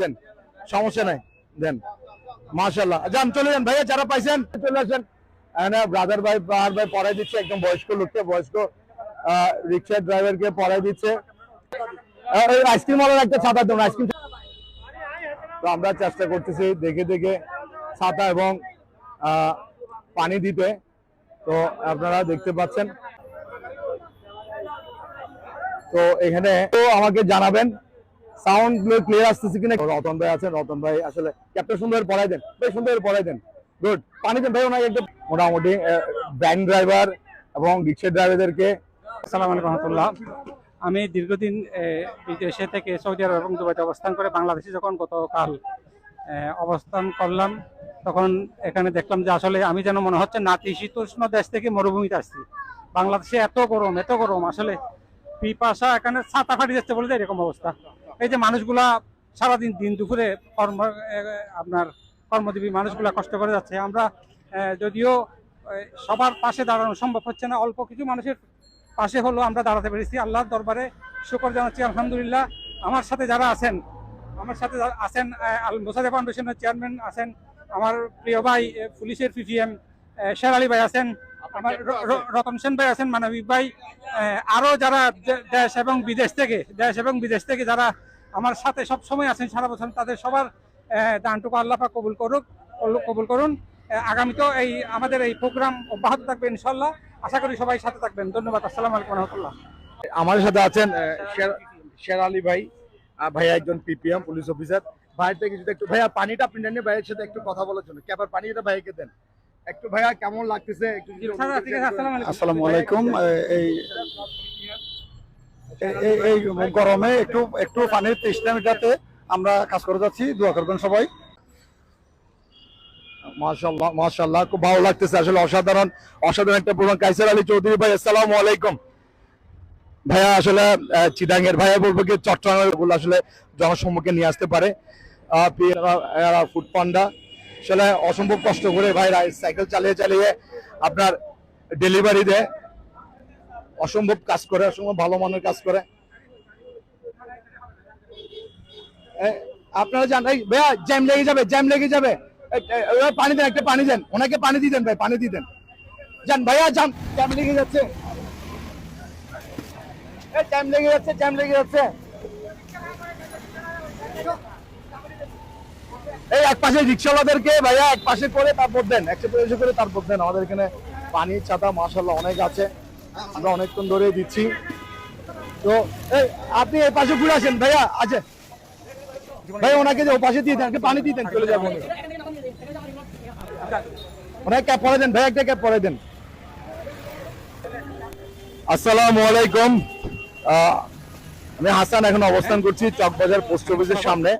দেন, সমস্যা নাই, দেন। মাশাল্লাহ যান, চলে যান, ভাইয়া, যারা পাইছেন, চলে আসেন। ব্রাদার ভাই, পাহাড় ভাই পড়াই দিচ্ছে, একদম বয়স্ক লোককে, বয়স্ক রিক্সা ড্রাইভারকে পড়াই দিচ্ছে। আমরা চেষ্টা করতেছি দেখে দেখে ছাতা এবং পানি দিতে। তো আপনারা দেখতে পাচ্ছেন। তো এখানে তো আমাকে জানাবেন সাউন্ড ক্লিয়ার আসতেছে কিনা? রতন ভাই আছেন, রতন ভাই আসলে ক্যাপ্টেন সুন্দর পড়াই দেন বেশ সুন্দর পড়াই দেন। গুড পানি দেন ভাই ওনাকে একটু। মোটামুটি ব্যাংক ড্রাইভার এবং রিক্সা ড্রাইভারদেরকে আলাইকুম রহমতুল্লাহ। আমি দীর্ঘদিন বিদেশে থেকে সৌদি আরব এবং দুবাইতে অবস্থান করে বাংলাদেশে যখন গতকাল অবস্থান করলাম, তখন এখানে দেখলাম যে আসলে আমি যেন মনে হচ্ছে নাতিশীতোষ্ণ দেশ থেকে মরুভূমিতে আসছি। বাংলাদেশে এত গরম এত গরম, আসলে পিপাসা এখানে ছাতা ফাটি যাচ্ছে বলে এরকম অবস্থা। এই যে মানুষগুলা সারাদিন দিন দুপুরে কর্ম আপনার কর্মজীবী মানুষগুলা কষ্ট করে যাচ্ছে। আমরা যদিও সবার পাশে দাঁড়ানো সম্ভব হচ্ছে না, অল্প কিছু মানুষের পাশে হলো আমরা দাঁড়াতে পেরেছি। আল্লাহর দরবারে শুকর জানাচ্ছি, আলহামদুলিল্লাহ। আমার সাথে যারা আছেন, আমার সাথে আছেন আল মোসাদে ফাউন্ডেশনের চেয়ারম্যান আছেন, আমার প্রিয় ভাই পুলিশের পিপিএম শের আলী ভাই আছেন আমার রতন সেন ভাই আছেন মানবিক ভাই। আরও যারা দেশ এবং বিদেশ থেকে দেশ এবং বিদেশ থেকে যারা আমার সাথে সব সময় আছেন সারা বছর তাদের সবার দানটুকু আল্লাহ পাক কবুল করুক কবুল- কবুল করুন। আগামীতেও এই আমাদের এই প্রোগ্রাম অব্যাহত থাকবে ইনশাল্লাহ আশা করি সবাই সাথে থাকবেন। ধন্যবাদ। আসসালাম আলাইকুম রহমতুল্লাহ। আমাদের সাথে আছেন শের- শের আলী ভাই ভাইয়া একজন পিপিএম পুলিশ অফিসার। ভাইয়ের থেকে যদি একটু ভাইয়া পানিটা আপনি নেন ভাইয়ের সাথে একটু কথা বলার জন্য। ক্যাপার পানিটা ভাইকে দেন। একটু ভাইয়া কেমন লাগতেছে? আসসালামু আলাইকুম। আসসালামু আলাইকুম। এ- এই এই- গরমে একটু একটু পানির তৃষ্ণা মেটাতে আমরা কাজ করে যাচ্ছি দোয়া করবেন সবাই। খুব ভালো লাগতেছে। আসলে অসাধারণ অসাধারণ একটা প্রোগ্রাম। কাইসার আলী চৌধুরী ভাই আসসালামু আলাইকুম। ভাইয়া আসলে ভাইয়া বলব কি চট্টগ্রামেরগুলো আসলে জনসম্মুখে নিয়ে আসতে পারে। ফুড পান্ডা আসলে অসম্ভব কষ্ট করে ভাই সাইকেল চালিয়ে চালিয়ে আপনার ডেলিভারি দেয়। অসম্ভব কাজ করে, অসম্ভব ভালো মানের কাজ করে। আপনারা জান ভাইয়া জ্যাম লেগে যাবে, জ্যাম লেগে যাবে। পানি দেন, একটা পানি দেন। ওনাকে পানি দিয়ে দেন, ভাই, পানি দিয়ে দেন। যান ভাইয়া যান জ্যাম লেগে যাচ্ছে। জ্যাম লেগে যাচ্ছে, জ্যাম লেগে যাচ্ছে। এই এক পাশে রিক্সাওয়ালাদেরকে ভাইয়া এক পাশে করে তারপর দেন, একশো পয়সা করে তারপর দেন। আমাদের এখানে পানি, ছাতা মাসাল্লাহ অনেক আছে। আমরা অনেকক্ষণ ধরে দিচ্ছি। তো, এই, আপনি এই পাশে ঘুরে আসেন ভাইয়া আছে ভাই ওনাকে যে ও পাশে দিয়ে দেন, পানি দিয়ে দেন, চলে যাব। ওনাকে ক্যাপ পরে দেন ভাই একটা ক্যাপ পরে দেন। আসসালামু আলাইকুম। আমি হাসান এখন অবস্থান করছি চকবাজার পোস্ট অফিসের সামনে।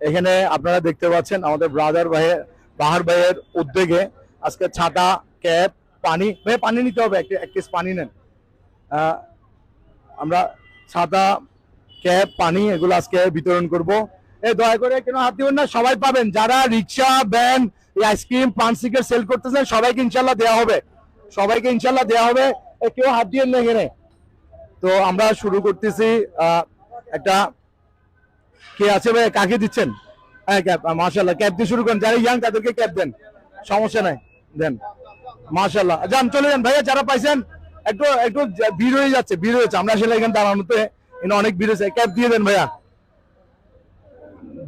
এখানে আপনারা দেখতে পাচ্ছেন আমাদের ব্রাদার ভাইয়ের, বাহার ভাইয়ের উদ্যোগে আজকে ছাতা, ক্যাপ, পানি, ভাই পানি নিতে হবে, এক কেস পানি নেন। আমরা ছাতা, ক্যাপ, পানি এগুলো আজকে বিতরণ করব। এ দয়া করে কেন হাত দিবেন না? সবাই পাবেন। যারা রিক্সা ভ্যান আইসক্রিম পান সিগারেট সেল করতেছেন, সবাইকে ইনশাল্লাহ দেওয়া হবে। সবাইকে ইনশাল্লাহ দেওয়া হবে। কেউ হাত দিয়ে না এখানে। তো আমরা শুরু করতেছি একটা কে আছে ভাই? কাকে দিচ্ছেন? হ্যাঁ দিয়ে শুরু করেন। যারা ইয়াং তাদেরকে দেন। সমস্যা নাই, দেন। যান চলে যান। ভাইয়া, যারা পাইছেন, একটু একটু ভিড় হয়ে যাচ্ছে, ভিড় হয়েছে আমরা আসলে এখানে দাঁড়ানোতে অনেক ভিড় হয়েছে। দিয়ে দেন ভাইয়া।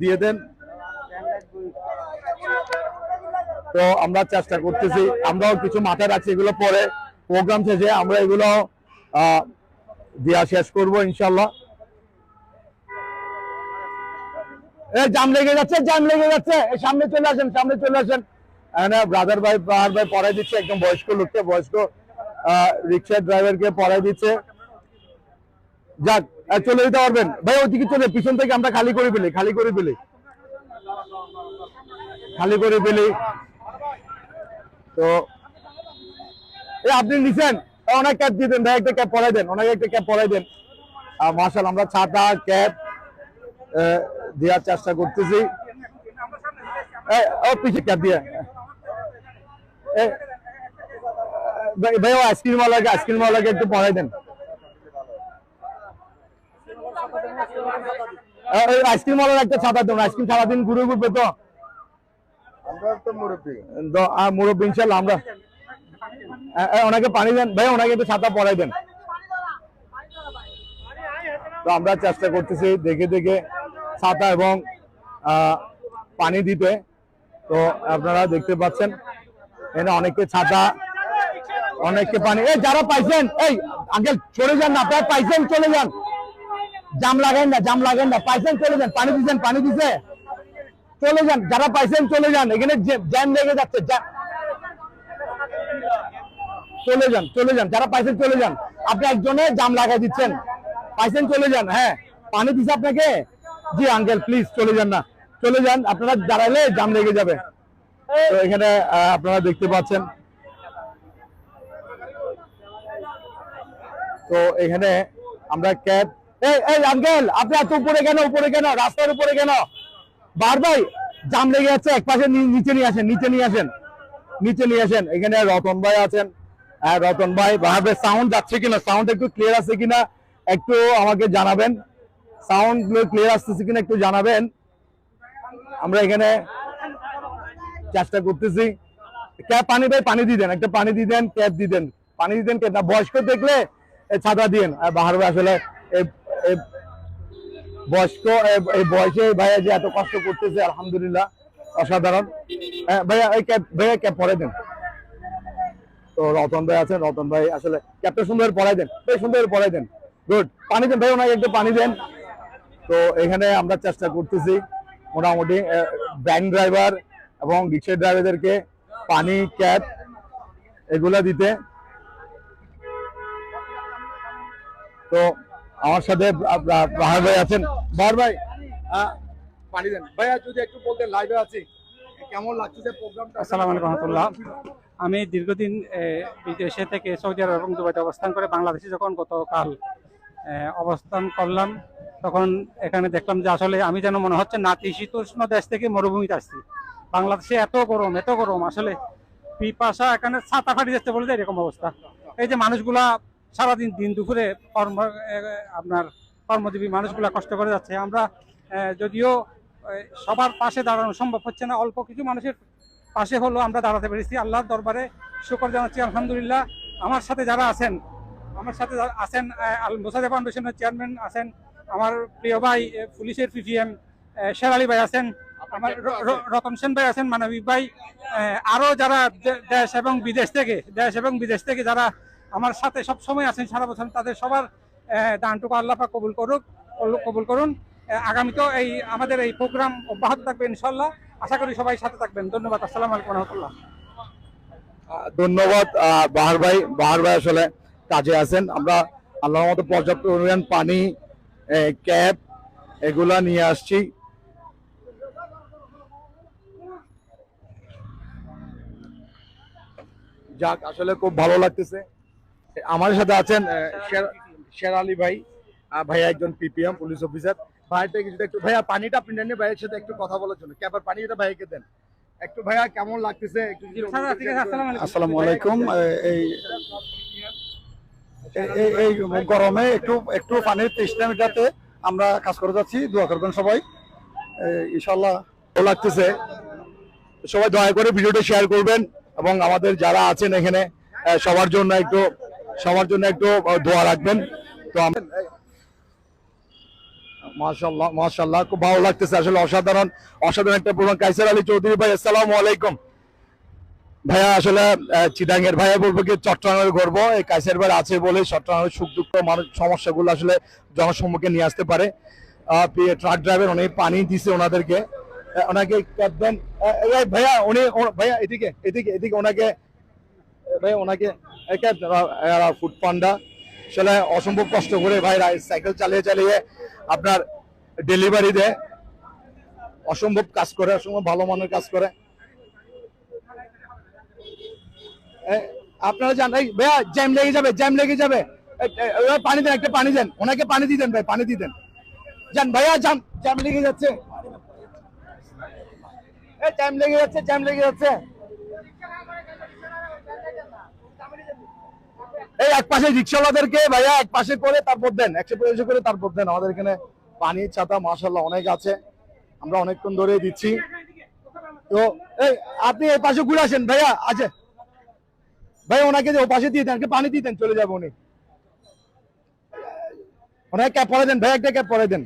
দিয়ে দেন। তো আমরা চেষ্টা করতেছি, আমরাও কিছু মাথায় রাখছি এগুলো পরে। প্রোগ্রাম শেষে আমরা এগুলো দেওয়া শেষ করব ইনশাল্লাহ এই জাম লেগে যাচ্ছে, জাম লেগে যাচ্ছে। সামনে চলে আসেন, সামনে চলে আসেন। ব্রাদার ভাই বাহার ভাই পড়াই দিচ্ছে, একদম বয়স্ক লোককে, বয়স্ক রিক্সা ড্রাইভারকে পড়াই দিচ্ছে। যাক চলে যেতে পারবেন। ভাই ওইদিকে চলে, পিছন থেকে আমরা খালি করে ফেলি, খালি করে ফেলি। খালি করে ফেলি। তো এই আপনি নিছেন? অনেক ক্যাপ দিয়ে দেন, ভাই, একটা ক্যাপ পরাই দেন, অনেক একটা ক্যাপ পরাই দেন। মার্শাল আমরা ছাতা ক্যাপ দেওয়ার চেষ্টা করতেছি। দিয়ে। ভাই ও একটু পরাই দেন। একটা ছাতা দেন আইসক্রিম সারাদিন ঘুরে ঘুরবে তো। মুরব্বী। ইনশাল্লাহ আমরা। ওনাকে পানি দেন। ভাই ওনাকে একটু ছাতা পরাই দেন। তো আমরা চেষ্টা করতেছি দেখে দেখে ছাতা এবং পানি দিতে তো আপনারা দেখতে পাচ্ছেন, এখানে অনেকে ছাতা, অনেককে পানি। এই যারা পাইছেন, এই আঙ্কেল, চলে যান না, আপনারা পাইছেন, চলে যান। জাম লাগান না, জাম লাগান না, পাইছেন, চলে যান। পানি দিচ্ছেন পানি দিছে। চলে যান, যারা পাইছেন, চলে যান। এখানে জ্যাম লেগে যাচ্ছে চলে যান চলে যান। যারা পাইছেন, চলে যান। আপনি একজনে জাম লাগাই দিচ্ছেন। পাইছেন, চলে যান হ্যাঁ। পানি দিছে আপনাকে? জি আঙ্কেল প্লিজ চলে যান না। চলে যান, আপনারা দাঁড়ালে জাম লেগে যাবে। তো এখানে আপনারা দেখতে পাচ্ছেন। তো এখানে আমরা ক্যাব এই এই আঙ্কেল আপনি এত উপরে কেন উপরে কেন? রাস্তার উপরে কেন? বার ভাই, জাম লেগে যাচ্ছে, এক পাশে নিচে নিয়ে আসেন, নিচে নিয়ে আসেন। নিচে নিয়ে আসেন। এখানে রতন ভাই আছেন। হ্যাঁ রতন ভাই ভাবে সাউন্ড যাচ্ছে কিনা? সাউন্ড একটু ক্লিয়ার আছে কিনা? একটু আমাকে জানাবেন। সাউন্ড ক্লিয়ার আসতেছে কিনা একটু জানাবেন। আমরা এখানে চেষ্টা করতেছি। ক্যাব পানি ভাই, পানি দিয়ে দেন, একটা পানি দিয়ে দেন ক্যাব দিয়ে দেন। পানি দিয়ে দেন ক্যাব না, বয়স্ক দেখলে ছাতা দিন। আর বাহার ভাই আসলে বয়স্ক এই বয়সে ভাইয়া যে এত কষ্ট করতেছে, আলহামদুলিল্লাহ, অসাধারণ। ভাইয়া, এই ক্যাব ভাইয়া ক্যাব পরে দেন। তো রতন ভাই আছেন, রতন ভাই আসলে ক্যাবটা সুন্দর পড়াই দেন। বেশ সুন্দর পড়াই দেন। গুড পানি দেন ভাই ওনাকে একটু পানি দেন। তো এখানে আমরা চেষ্টা করতেছি মোটামুটি ভ্যান ড্রাইভার এবং রিক্সা ড্রাইভারদেরকে পানি, ক্যাব এগুলা দিতে। তো আমার সাথে বাহার ভাই আছেন। বাহার ভাই পানি দেন। ভাইয়া, যদি একটু বলতেন লাইভে আছি। কেমন লাগছে প্রোগ্রামটা রহমতুল্লাহ। আমি দীর্ঘদিন বিদেশে থেকে সৌদি আরব এবং দুবাইতে অবস্থান করে বাংলাদেশে যখন গতকাল অবস্থান করলাম তখন এখানে দেখলাম যে আসলে আমি যেন মনে হচ্ছে নাতিশীতোষ্ণ দেশ থেকে মরুভূমিতে আসছি। বাংলাদেশে এত গরম এত গরম, আসলে পিপাসা এখানে ছাতা ফাটি যাচ্ছে বলে এরকম অবস্থা। এই যে মানুষগুলা সারাদিন দিন দুপুরে কর্ম আপনার কর্মজীবী মানুষগুলা কষ্ট করে যাচ্ছে। আমরা যদিও সবার পাশে দাঁড়ানো সম্ভব হচ্ছে না, অল্প কিছু মানুষের পাশে হলো আমরা দাঁড়াতে পেরেছি। আল্লাহর দরবারে শুকর জানাচ্ছি, আলহামদুলিল্লাহ। আমার সাথে যারা আছেন, আমার সাথে আছেন আল মোসাদে ফাউন্ডেশনের চেয়ারম্যান আছেন আমার প্রিয় ভাই পুলিশের পিপিএম শের আলী ভাই আছেন। আমার রতন সেন ভাই আছেন মানবিক ভাই। আহ, আরও যারা দেশ এবং বিদেশ থেকে দেশ এবং বিদেশ থেকে যারা আমার সাথে সব সময় আছেন সারা বছর তাদের সবার দানটুকু আল্লাহ পাক কবুল করুক কবুল- করুন। আগামীতেও এই আমাদের এই প্রোগ্রাম অব্যাহত থাকবে ইনশাল্লাহ। আশা করি সবাই সাথে থাকবেন। ধন্যবাদ। আসসালাম আলাইকুম রহমতুল্লাহ। ধন্যবাদ বাহার ভাই। বাহার ভাই আসলে কাজে আছেন। আমরা আল্লাহর মতো পর্যাপ্ত পরিমাণ পানি ক্যাব এগুলা নিয়ে আসছি। যাক আসলে খুব ভালো লাগতেছে। আমার সাথে আছেন শের- আলী ভাই ভাইয়া একজন পিপিএম পুলিশ অফিসার। ভাইটা কিছুটা একটু ভাইয়া পানিটা আপনি নেন ভাইয়ের সাথে একটু কথা বলার জন্য। ক্যাবার পানিটা ভাইকে দেন। একটু ভাইয়া কেমন লাগতেছে? আসসালামু আলাইকুম। এই এই- গরমে একটু একটু পানির তৃষ্ণা মেটাতে আমরা কাজ করে যাচ্ছি। দোয়া করবেন সবাই। ইনশাল্লাহ ভালো লাগতেছে। সবাই দয়া করে ভিডিওটা শেয়ার করবেন এবং আমাদের যারা আছেন এখানে সবার জন্য একটু, সবার জন্য একটু দোয়া রাখবেন। তো মাশাল্লাহ মাশাল্লাহ খুব ভালো লাগতেছে। আসলে অসাধারণ অসাধারণ একটা প্রোগ্রাম। কাইসার আলী চৌধুরী ভাই, আসসালামু আলাইকুম। ভাইয়া আসলে চিটাঙ্গের ভাইয়া বলব কি চট্টগ্রামের গর্ব। এই কাইসার ভাই আছে বলে চট্টগ্রামের সুখ দুঃখ মানুষ সমস্যাগুলো আসলে জনসম্মুখে নিয়ে আসতে পারে। ট্রাক ড্রাইভার উনি পানি দিছে ওনাদেরকে। ওনাকে দেন ভাইয়া উনি ভাইয়া এদিকে এদিকে এদিকে ওনাকে এ, ভাইয়া ওনাকে ফুড পান্ডা আসলে অসম্ভব কষ্ট করে ভাই রাই- সাইকেল চালিয়ে চালিয়ে আপনার ডেলিভারি দেয়। অসম্ভব কাজ করে অসম্ভব ভালো মানের কাজ করে এ, আপনারা জান, এই ভাইয়া, জ্যাম লেগে যাবে, জ্যাম লেগে যাবে। পানি দেন, একটা পানি দেন। ওনাকে পানি দিয়ে দেন ভাই, পানি দিয়ে দেন। যান ভাইয়া জ্যাম জ্যাম লেগে যাচ্ছে। জ্যাম লেগে যাচ্ছে, জ্যাম লেগে যাচ্ছে। এই এক পাশে রিক্সাওয়ালাদেরকে ভাইয়া, এক পাশে করে তারপর দেন, একশো পঁচিশে করে তারপর দেন। আমাদের এখানে পানির ছাতা মাশাল্লাহ অনেক আছে। আমরা অনেকক্ষণ ধরে দিচ্ছি। তো, এই, আপনি এই পাশে ঘুরে আসেন, ভাইয়া আছে ভাই, ওনাকে যে ওপাশে পাশে দিয়ে দেন পানি দিয়ে দেন, চলে যাব উনি। ওনাকে ক্যাপ পরে দেন, ভাই, একটা ক্যাপ পরে দেন।